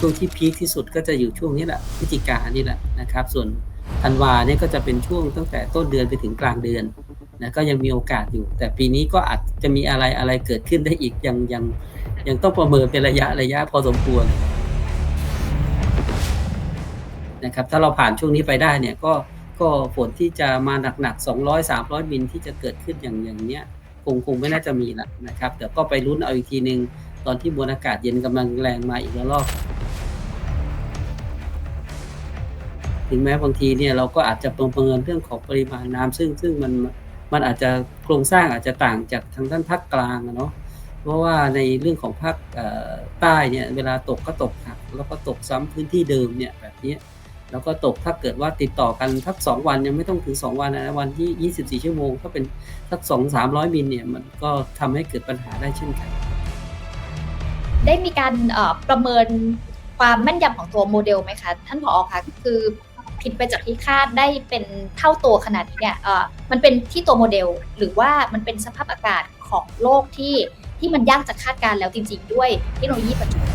ช่วงที่พีคที่สุดก็จะอยู่ช่วงนี้แหละพฤศจิกานี่แหละนะครับ ส่วนธันวาเนี่ยก็จะเป็นช่วงตั้งแต่ต้นเดือนไปถึงกลางเดือนนะก็ยังมีโอกาสอยู่ แต่ปีนี้ก็อาจจะมีอะไรอะไรเกิดขึ้นได้อีกยังยังยังต้องประเมินเป็นระยะระยะพอสมควรนะครับถ้าเราผ่านช่วงนี้ไปได้เนี่ยก็ก็ฝนที่จะมาหนักๆ 200 300 มิลที่จะเกิดขึ้นอย่างอย่างเนี้ยคงคงไม่น่าจะมีละนะครับเดี๋ยวก็ไปลุ้นเอาอีกทีหนึ่งตอนที่มวลอากาศเย็นกำลังแรงมาอีกระลอก ถึงแม้บางทีเนี่ยเราก็อาจจะประเมินเรื่องของปริมาณน้ำซึ่งซึ่งมันมันอาจจะโครงสร้างอาจจะต่างจากทางด้านภาคกลางอะเนาะเพราะว่าในเรื่องของภาคใต้เนี่ยเวลาตกก็ตกหนักแล้วก็ตกซ้ำพื้นที่เดิมเนี่ยแบบนี้แล้วก็ตกถ้าเกิดว่าติดต่อกันทักสองวันยังไม่ต้องถึงสองวันนะวันที่ 24 ชั่วโมงก็เป็นสักสองสามร้อยมิลเนี่ยมันก็ทำให้เกิดปัญหาได้เช่นกัน ได้มีการประเมินความแม่นยำของตัวโมเดลไหมคะ ท่านผอคะคือ ผิดไปจากที่คาดได้เป็นเท่าตัวขนาดนี้เนี่ยเออมันเป็นที่ตัวโมเดล หรือว่ามันเป็นสภาพอากาศของโลกที่ที่มันยากจะคาดการ์แล้วจริง ๆ ด้วยเทคโนโลยีปัจจุบัน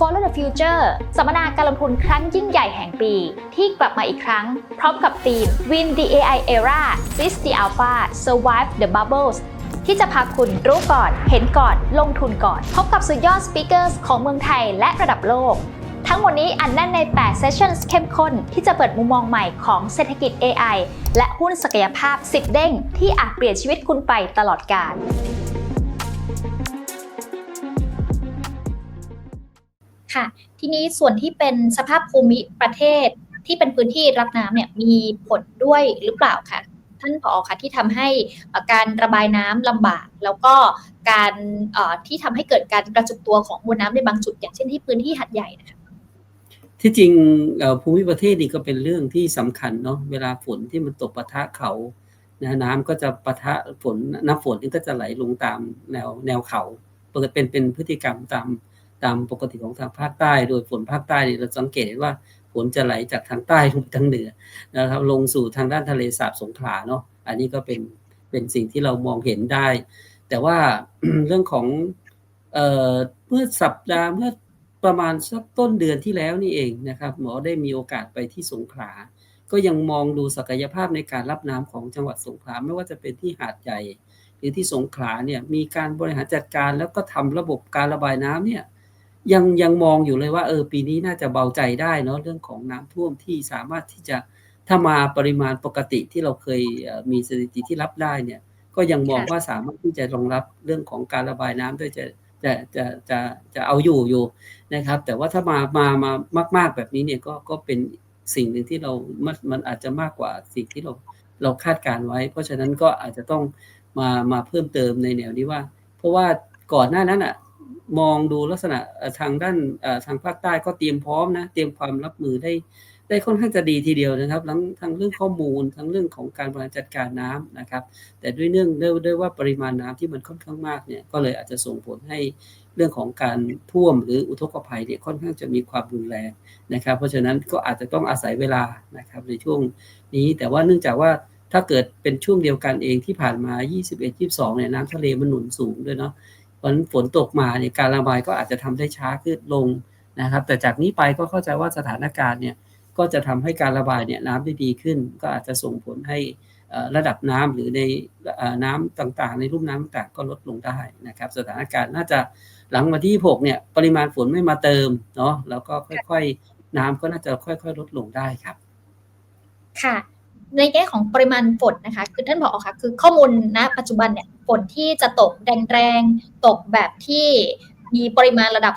Follow the Future สัมมนาการลงทุนครั้งยิ่งใหญ่แห่งปี ที่กลับมาอีกครั้ง พร้อมกับธีม Win the AI Era Seize the Alpha Survive the Bubbles ที่จะพาคุณรู้ก่อน เห็นก่อน ลงทุนก่อน พบกับสุดยอดสปีกเกอร์ของเมืองไทยและระดับโลก ทั้งหมดนี้อันแน่นใน 8 Sessions เข้มข้น ที่จะเปิดมุมมองใหม่ของเศรษฐกิจ AI และหุ้นศักยภาพ 10 เด้ง ที่อาจเปลี่ยนชีวิตคุณไปตลอดกาลค่ะ ทีนี้ส่วนที่เป็นสภาพภูมิประเทศที่เป็นพื้นที่รับน้ำเนี่ยมีผลด้วยหรือเปล่าคะ ท่านผอคะที่ทำให้การระบายน้ำลำบาก แล้วก็การที่ทำให้เกิดการกระจุกตัวของมวลน้ำในบางจุด อย่างเช่นที่พื้นที่หัดใหญ่นะคะที่จริงภูมิประเทศนี่ก็เป็นเรื่องที่สำคัญเนาะเวลาฝนที่มันตกปะทะเขานะน้ำก็จะปะทะฝนน้ำฝนนี่ก็จะไหลลงตามแนวแนวเขาปกติเป็นเป็นพฤติกรรมตามตามปกติของทางภาคใต้ โดยฝนภาคใต้เนี่ยเราสังเกตเห็นว่า นจะไหลจากทางใต้ลงทางเหนือนะครับ ลงสู่ทางด้านทะเลสาบสงขลาเนาะอันนี้ก็เป็นเป็นสิ่งที่เรามองเห็นได้ แต่ว่าเรื่องของเออเมื่อสัปดาห์เมื่อประมาณสักต้นเดือนที่แล้วนี่เองนะครับ หมอได้มีโอกาสไปที่สงขลา ก็ยังมองดูศักยภาพในการรับน้ำของจังหวัดสงขลาไม่ว่าจะเป็นที่หาดใหญ่ หรือที่สงขลาเนี่ยมีการบริหารจัดการแล้วก็ทำระบบการระบายน้ำเนี่ย ยังยังมองอยู่เลยว่าเออปีนี้น่าจะเบาใจได้เนาะเรื่องของน้ำท่วมที่สามารถที่จะถ้ามาปริมาณปกติที่เราเคยเอ่อมีสถิติที่รับได้เนี่ย ก็ยังมองว่าสามารถที่จะรองรับเรื่องของการระบายน้ำด้วยจะจะจะจะจะเอาอยู่อยู่นะครับ แต่ว่าถ้ามามามามาก ๆแบบนี้เนี่ยก็ก็เป็นสิ่งหนึ่งที่เรา มันมันอาจจะมากกว่าสิ่งที่เราเราคาดการไว้ เพราะฉะนั้นก็อาจจะต้องมามาเพิ่มเติมในแนวนี้ว่า เพราะว่าก่อนหน้านั้นอะ มองดูลักษณะทางด้านทางภาคใต้ก็เตรียมพร้อมนะ เตรียมความรับมือได้ได้ค่อนข้างจะดีทีเดียวนะครับ ทั้งทั้งเรื่องข้อมูลทั้งเรื่องของการบริหารจัดการน้ำนะครับ แต่ด้วยเนื่องด้วยด้วยว่าปริมาณน้ำที่มันค่อนข้างมากเนี่ยก็เลยอาจจะส่งผลให้เรื่องของการท่วมหรืออุทกภัยเนี่ยค่อนข้างจะมีความรุนแรงนะครับ เพราะฉะนั้นก็อาจจะต้องอาศัยเวลานะครับในช่วงนี้แต่ว่าเนื่องจากว่าถ้าเกิดเป็นช่วงเดียวกันเองที่ผ่านมา 21 22เนี่ยน้ำทะเลมันหนุนสูงด้วยเนาะ เพราะฉะนั้นฝนตกมาเนี่ยการระบายก็อาจจะทำได้ช้าขึ้นลงนะครับ แต่จากนี้ไปก็เข้าใจว่าสถานการณ์เนี่ยก็จะทำให้การระบายเนี่ยน้ำได้ดีขึ้น ก็อาจจะส่งผลให้ระดับน้ำหรือในน้ำต่างๆ ในรูปน้ำต่างก็ลดลงได้นะครับ สถานการณ์น่าจะหลังวันที่ 6 เนี่ยปริมาณฝนไม่มาเติมเนาะแล้วก็ค่อยๆน้ำก็น่าจะค่อย ๆ ลดลงได้ครับ ค่ะ ในแง่ของปริมาณฝนนะคะ คือท่านผอกค่ะ คือข้อมูลณปัจจุบันเนี่ยฝนที่จะตกแรงๆ ตกแบบที่มีปริมาณระดับ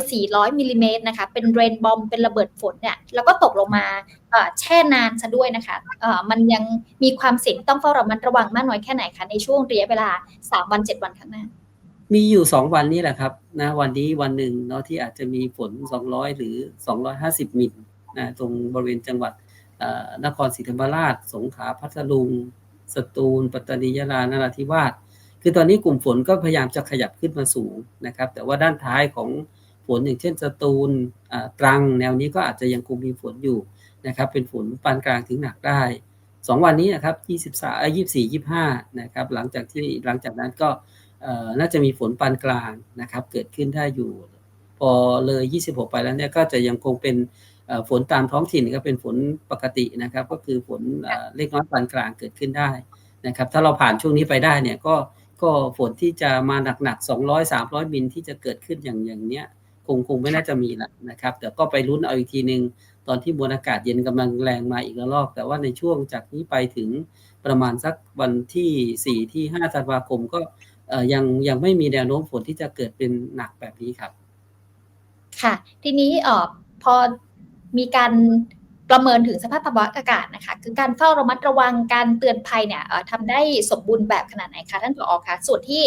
300-400 มิลลิเมตรนะคะ เป็นเรนบอม เป็นระเบิดฝนเนี่ย แล้วก็ตกลงมาแช่นานซะด้วยนะคะ มันยังมีความเสี่ยงต้องเฝ้าระมัดระวังมากน้อยแค่ไหนคะในช่วงระยะเวลา 3 วัน 7 วันข้างหน้า มีอยู่ 2 วันนี้แหละครับนะวันนี้วันหนึ่งเนาะที่อาจจะมีฝน 200 หรือ 250 มิลนะตรงบริเวณจังหวัด นครศรีธรรมราช สงขลาพัทลุงสตูล ปัตตานียะลานราธิวาสคือตอนนี้กลุ่มฝนก็พยายามจะขยับขึ้นมาสูงนะครับ แต่ว่าด้านท้ายของฝนอย่างเช่นสตูลตรังแนวนี้ก็อาจจะยังคงมีฝนอยู่นะครับ เป็นฝนปานกลางถึงหนักได้สองวันนี้นะครับยี่สิบสามยี่สี่ยี่ห้านะครับ หลังจากที่หลังจากนั้นก็น่าจะมีฝนปานกลางนะครับ เกิดขึ้นได้อยู่ พอเลย 26 ไปแล้วเนี่ยก็จะยังคงเป็น ฝนตามท้องถิ่นก็เป็นฝนปกตินะครับ ก็คือฝนเอ่อเล็กน้อยปานกลางเกิดขึ้นได้นะครับ ถ้าเราผ่านช่วงนี้ไปได้เนี่ยก็ก็ฝนที่จะมาหนักๆ200 300มิลที่จะเกิดขึ้นอย่างอย่างเนี้ยคงคงไม่น่าจะมีละนะครับแต่ก็ไปลุ้นเอาอีกทีหนึ่งตอนที่มวลอากาศเย็นกำลังแรงมาอีกระลอก แต่ว่าในช่วงจากนี้ไปถึงประมาณสักวันที่4ที่5ธันวาคมก็เอ่อยังยังไม่มีแนวโน้มฝนที่จะเกิดเป็นหนักแบบนี้ครับ ค่ะ ทีนี้เอ่อพอ มีการประเมินถึงสภาพภาวะอากาศนะคะ คือการเฝ้าระมัดระวังการเตือนภัยเนี่ยทำได้สมบูรณ์แบบขนาดไหนคะท่านผอคะส่วนที่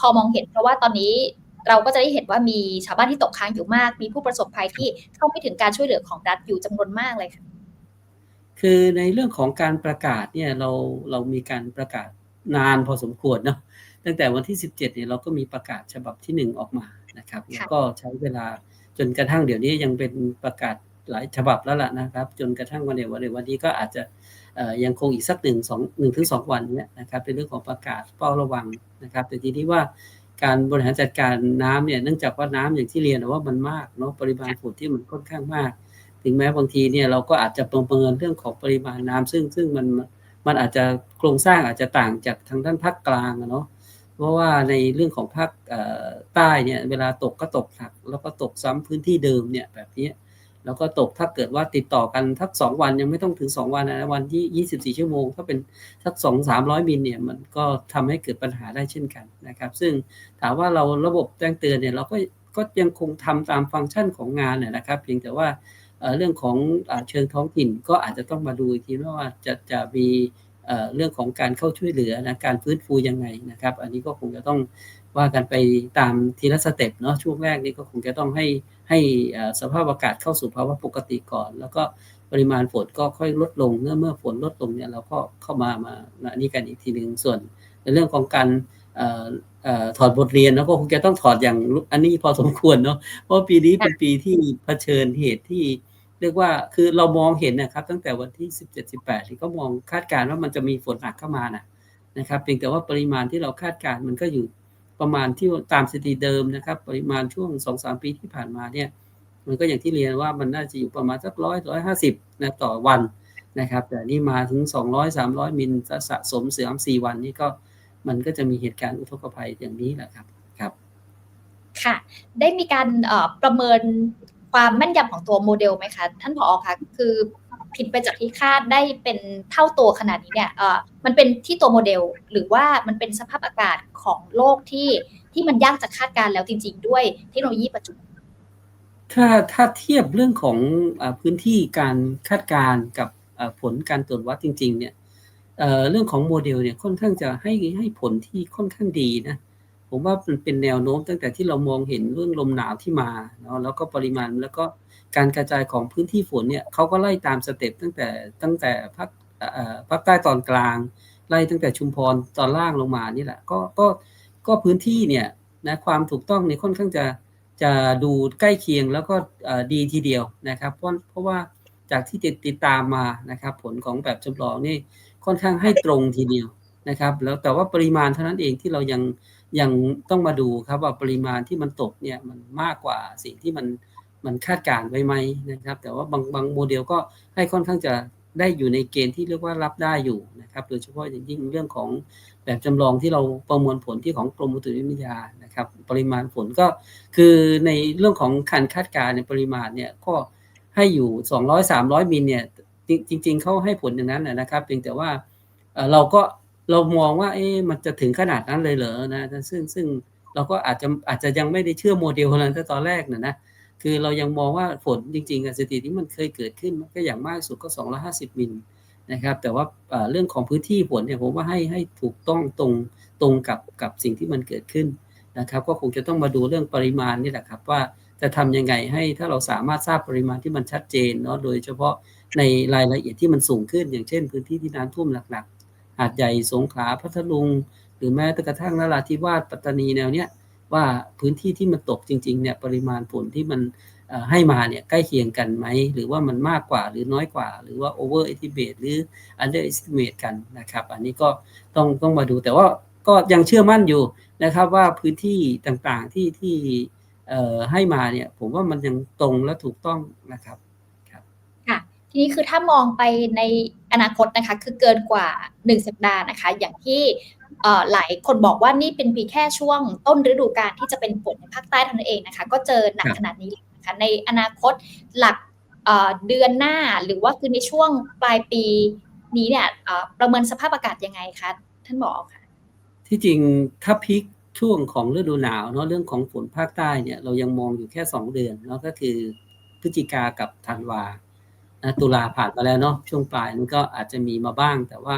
พอมองเห็นเพราะว่าตอนนี้เราก็จะได้เห็นว่ามีชาวบ้านที่ตกค้างอยู่มาก มีผู้ประสบภัยที่เข้าไม่ถึงการช่วยเหลือของรัฐอยู่จำนวนมากเลยค่ะ คือในเรื่องของการประกาศเนี่ยเราเรามีการประกาศนานพอสมควรเนาะตั้งแต่วันที่ 17เนี่ยเราก็มีประกาศฉบับที่ 1 ออกมานะครับแล้วก็ใช้เวลาจนกระทั่งเดี๋ยวนี้ยังเป็นประกาศ หลายฉบับแล้วล่ะนะครับ จนกระทั่งวันเดียววันเดียววันนี้ก็อาจจะยังคงอีกสักหนึ่งสองหนึ่งถึงสองวันเนี่ยนะครับเป็นเรื่องของประกาศเฝ้าระวังนะครับ แต่ทีนี้ว่าการบริหารจัดการน้ำเนี่ยเนื่องจากว่าน้ำอย่างที่เรียนว่ามันมากเนาะปริมาณฝนที่มันค่อนข้างมาก ถึงแม้บางทีเนี่ยเราก็อาจจะประเมินเรื่องของปริมาณน้ำซึ่งซึ่งมันมันอาจจะโครงสร้างอาจจะต่างจากทางด้านภาคกลางเนาะเพราะว่าในเรื่องของภาคใต้เนี่ยเวลาตกก็ตกหนักแล้วก็ตกซ้ำพื้นที่เดิมเนี่ยแบบนี้ แล้วก็ตกถ้าเกิดว่าติดต่อกันทักสองวันยังไม่ต้องถึงสองวันนะวันที่ยี่สิบสี่ชั่วโมง ถ้าเป็นสักสองสามร้อยมิลเนี่ยมันก็ทำให้เกิดปัญหาได้เช่นกันนะครับ ซึ่งถามว่าเราระบบแจ้งเตือนเนี่ยเราก็ก็ยังคงทำตามฟังก์ชันของงานเนี่ยนะครับ เพียงแต่ว่าเรื่องของเชิงท้องถิ่นก็อาจจะต้องมาดูอีกทีว่าจะจะมี เรื่องของการเข้าช่วยเหลือนะการฟื้นฟูยังไงนะครับ อันนี้ก็คงจะต้องว่ากันไปตามทีละสเต็ปเนาะช่วงแรกนี้ก็คงจะต้องให้ให้สภาพอากาศเข้าสู่ภาวะปกติก่อน แล้วก็ปริมาณฝนก็ค่อยลดลงเมื่อเมื่อฝนลดลงเนี่ยเราก็เข้ามามาอันนี้กันอีกทีหนึ่งส่วน ในเรื่องของการถอดบทเรียนแล้วก็คงจะต้องถอดอย่างอันนี้พอสมควรเนาะเพราะปีนี้เป็นปีที่เผชิญเหตุที่ เรียกว่าคือเรามองเห็นนะครับ ตั้งแต่วันที่ 17 18 ที่ก็มองคาดการณ์ว่ามันจะมีฝนหนักเข้ามานะนะครับเพียงแต่ว่าปริมาณที่เราคาดการณ์มันก็อยู่ประมาณที่ตามสถิติเดิมนะครับ ปริมาณช่วง 2-3 ปีที่ผ่านมาเนี่ยมันก็อย่างที่เรียนว่ามันน่าจะอยู่ประมาณสักร้อยร้อยห้าสิบนะต่อวันนะครับ แต่นี่มาถึง 200 300 มิลสะสมเสือม4วันนี้ก็มันก็จะมีเหตุการณ์อุทกภัยอย่างนี้แหละครับครับ ค่ะ ได้มีการประเมิน ความแม่นยำของตัวโมเดลไหมคะ ท่านผอคะคือผิดไปจากที่คาดได้เป็นเท่าตัวขนาดนี้เนี่ยเออมันเป็นที่ตัวโมเดล หรือว่ามันเป็นสภาพอากาศของโลกที่ที่มันยากจะคาดการแล้วจริง ๆ ด้วยเทคโนโลยีปัจจุบันถ้าถ้าเทียบเรื่องของอพื้นที่การคาดการกับผลการตรวจวัดจริง ๆ เนี่ยเเรื่องของโมเดลเนี่ยค่อนข้างจะให้ให้ผลที่ค่อนข้างดีนะ ผมว่ามันเป็นแนวโน้มตั้งแต่ที่เรามองเห็นเรื่องลมหนาวที่มาเนาะแล้วก็ปริมาณแล้วก็การกระจายของพื้นที่ฝนเนี่ยเขาก็ไล่ตามสเต็ปตั้งแต่ตั้งแต่ภาคภาคใต้ตอนกลาง ไล่ตั้งแต่ชุมพรตอนล่างลงมานี่แหละก็ก็ก็พื้นที่เนี่ยนะความถูกต้องเนี่ยค่อนข้างจะจะดูใกล้เคียงแล้วก็ดีทีเดียวนะครับ เพราะเพราะว่าจากที่ติดติดตามมานะครับ ผลของแบบจำลองนี่ค่อนข้างให้ตรงทีเดียวนะครับ แล้วแต่ว่าปริมาณเท่านั้นเองที่เรายัง ยังต้องมาดูครับว่าปริมาณที่มันตกเนี่ยมันมากกว่าสิ่งที่มันมันคาดการไว้ไหมนะครับ แต่ว่าบางบางโมเดลก็ให้ค่อนข้างจะได้อยู่ในเกณฑ์ที่เรียกว่ารับได้อยู่นะครับ โดยเฉพาะอย่างยิ่งเรื่องของแบบจำลองที่เราประมวลผลที่ของกรมอุตุนิยมวิทยานะครับ ปริมาณฝนก็คือในเรื่องของการคาดการณ์ในปริมาณเนี่ยก็ให้อยู่ 200 300มิลเนี่ยจริงๆเขาให้ผลอย่างนั้นนะครับเพียงแต่ว่าเราก็ เรามองว่าเอ๊ะมันจะถึงขนาดนั้นเลยเหรอนะซึ่งซึ่งเราก็อาจจะอาจจะยังไม่ได้เชื่อโมเดลนั้นแต่ตอนแรกนะนะคือเรายังมองว่าฝนจริงๆสถิติที่มันเคยเกิดขึ้นมันก็อย่างมากสุดก็ 250 มิลนะครับแต่ว่าเรื่องของพื้นที่ฝนเนี่ยผมว่าให้ให้ถูกต้องตรงตรงกับกับสิ่งที่มันเกิดขึ้นนะครับ ก็คงจะต้องมาดูเรื่องปริมาณนี่แหละครับว่าจะทำยังไงให้ถ้าเราสามารถทราบปริมาณที่มันชัดเจนเนาะโดยเฉพาะในรายละเอียดที่มันสูงขึ้น อย่างเช่น พื้นที่ที่น้ำท่วมหลัก หาดใหญ่สงขลาพัทลุง หรือแม้แต่กระทั่งนราธิวาสปัตตานีแนวเนี้ยว่าพื้นที่ที่มันตกจริงๆเนี่ยปริมาณฝนที่มันให้มาเนี่ยใกล้เคียงกันไหม หรือว่ามันมากกว่าหรือน้อยกว่า หรือว่า over estimate หรือ under estimate กันนะครับ อันนี้ก็ต้องต้องมาดูแต่ว่าก็ยังเชื่อมั่นอยู่นะครับว่าพื้นที่ต่างๆที่ที่ให้มาเนี่ยผมว่ามันยังตรงและถูกต้องนะครับ ทีนี้คือถ้ามองไปในอนาคตนะคะ คือเกินกว่า 1 สัปดาห์นะคะ อย่างที่หลายคนบอกว่านี่เป็นเพียงแค่ช่วงต้นฤดูกาลที่จะเป็นฝนในภาคใต้เท่านั้นเองนะคะ ก็เจอหนักขนาดนี้เลยนะคะในอนาคตหลักเดือนหน้าหรือว่าคือในช่วงปลายปีนี้เนี่ยประเมินสภาพอากาศยังไงคะท่านหมอคะที่จริงถ้าพีคช่วงของฤดูหนาวเนาะเรื่องของฝนภาคใต้เนี่ยเรายังมองอยู่แค่ 2 เดือนเนาะก็คือพฤศจิกากับธันวา ตุลาผ่านมาแล้วเนาะช่วงปลายมันก็อาจจะมีมาบ้าง แต่ว่า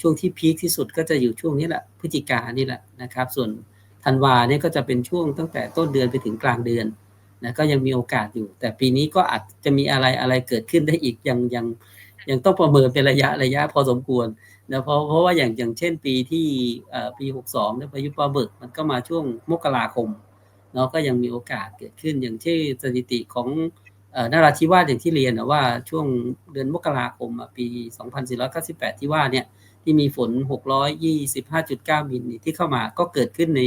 ช่วงที่พีคที่สุดก็จะอยู่ช่วงนี้แหละพฤศจิกานี่แหละนะครับ ส่วนธันวาเนี่ยก็จะเป็นช่วงตั้งแต่ต้นเดือนไปถึงกลางเดือนนะก็ยังมีโอกาสอยู่ แต่ปีนี้ก็อาจจะมีอะไรอะไรเกิดขึ้นได้อีกยังยังยังต้องประเมินเป็นระยะระยะพอสมควรนะเพราะเพราะว่าอย่างอย่างเช่นปีที่เอ่อปี 62เนี่ยพายุปลาบึกมันก็มาช่วงมกราคมเนาะก็ยังมีโอกาสเกิดขึ้นอย่างเช่นสถิติของ เอ่อนราธิวาสอย่างที่เรียนนะว่าช่วงเดือนมกราคมปี 2498 ที่ว่าเนี่ยที่มีฝน 625.9 มิลที่เข้ามาก็เกิดขึ้นใน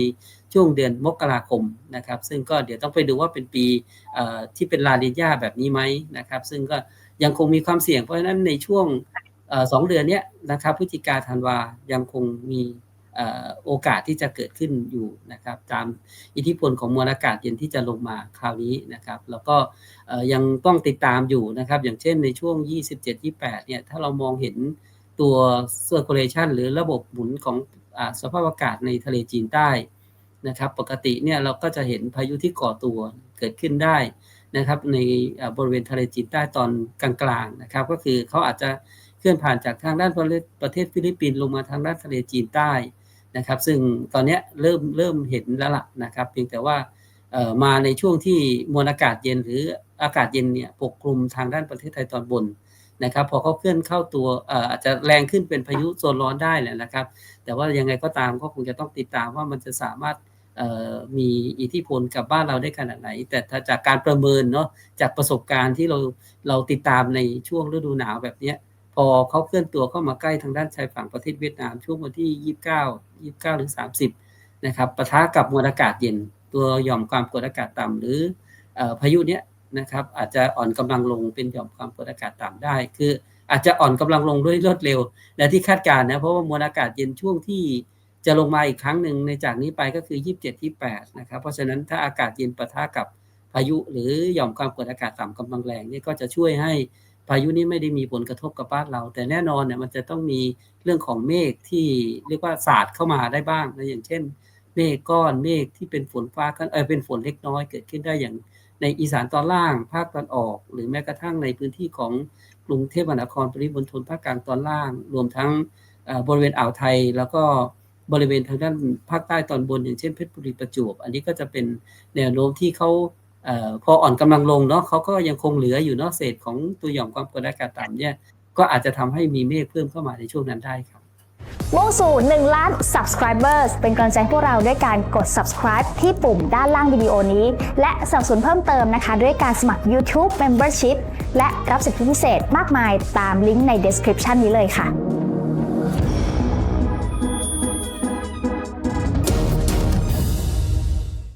ช่วงเดือนมกราคมนะครับ ซึ่งก็เดี๋ยวต้องไปดูว่าเป็นปีที่เป็นลาลินญาแบบนี้ไหมนะครับ ซึ่งก็ยังคงมีความเสี่ยงเพราะฉะนั้นในช่วงอสองเดือนนี้นะครับพฤศจิกาธันวายังคงมี โอกาสที่จะเกิดขึ้นอยู่นะครับตามอิทธิพลของมวลอากาศเย็นที่จะลงมาคราวนี้นะครับ แล้วก็ยังต้องติดตามอยู่นะครับ อย่างเช่นในช่วง 27-28 เนี่ยถ้าเรามองเห็นตัว circulation หรือระบบหมุนของอสภาพอากาศในทะเลจีนใต้นะครับ ปกติเนี่ยเราก็จะเห็นพายุที่ก่อตัวเกิดขึ้นได้นะครับ ในบริเวณทะเลจีนใต้ตอนกลางๆนะครับ ก็คือเขาอาจจะเคลื่อนผ่านจากทางด้านประเทศฟิลิปปินส์ลงมาทางด้านทะเลจีนใต้ นะครับ ซึ่งตอนนี้เริ่มเริ่มเห็นแล้วล่ะนะครับ เพียงแต่ว่ามาในช่วงที่มวลอากาศเย็นหรืออากาศเย็นเนี่ยปกคลุมทางด้านประเทศไทยตอนบนนะครับ พอเขาเคลื่อนเข้าตัวอาจจะแรงขึ้นเป็นพายุโซนร้อนได้แหละนะครับ แต่ว่ายังไงก็ตามก็คงจะต้องติดตามว่ามันจะสามารถมีอิทธิพลกับบ้านเราได้ขนาดไหน แต่ถ้าจากการประเมินเนาะจากประสบการณ์ที่เราเราติดตามในช่วงฤดูหนาวแบบเนี้ย พอเขาเคลื่อนตัวเข้ามาใกล้ทางด้านชายฝั่งประเทศเวียดนาม ช่วงวันที่ 29 29 หรือ 30 นะครับปะทะกับมวลอากาศเย็น ตัวหย่อมความกดอากาศต่ำหรือพายุเนี้ยนะครับอาจจะอ่อนกำลังลงเป็นหย่อมความกดอากาศต่ำได้ คืออาจจะอ่อนกำลังลงด้วยรวดเร็ว และที่คาดการณ์นะเพราะว่ามวลอากาศเย็นช่วงที่จะลงมาอีกครั้งหนึ่งในจากนี้ไปก็คือ 27 28 นะครับ เพราะฉะนั้นถ้าอากาศเย็นปะทะกับพายุ หรือหย่อมความกดอากาศต่ำกำลังแรงนี่ก็จะช่วยให้ พายุนี้ไม่ได้มีผลกระทบกับบ้านเรา แต่แน่นอนเนี่ยมันจะต้องมีเรื่องของเมฆที่เรียกว่าสาดเข้ามาได้บ้างนะอย่างเช่น เมฆก้อนเมฆที่เป็นฝนฟ้าขนเออเป็นฝนเล็กน้อยเกิดขึ้นได้อย่างในอีสานตอนล่างภาคตอนออก หรือแม้กระทั่งในพื้นที่ของกรุงเทพมหานครปริมณฑลภาคกลางตอนล่าง รวมทั้งบริเวณอ่าวไทย แล้วก็บริเวณทางด้านภาคใต้ตอนบน อย่างเช่นเพชรบุรีประจวบ อันนี้ก็จะเป็นแนวโน้มที่เขา พออ่อนกำลังลงเนาะเขาก็ยังคงเหลืออยู่เนาะเศษของตัวหย่อมความกดอากาศต่ำเนี่ยก็อาจจะทำให้มีเมฆเพิ่มเข้ามาในช่วงนั้นได้ครับมุ่งสู่1ล้าน subscribers เป็นกำลังใจพวกเราด้วยการกด subscribe ที่ปุ่มด้านล่างวิดีโอนี้ และสับสนเพิ่มเติมนะคะ ด้วยการสมัคร YouTube Membership และรับสิทธิพิเศษมากมายตามลิงก์ใน description นี้เลยค่ะ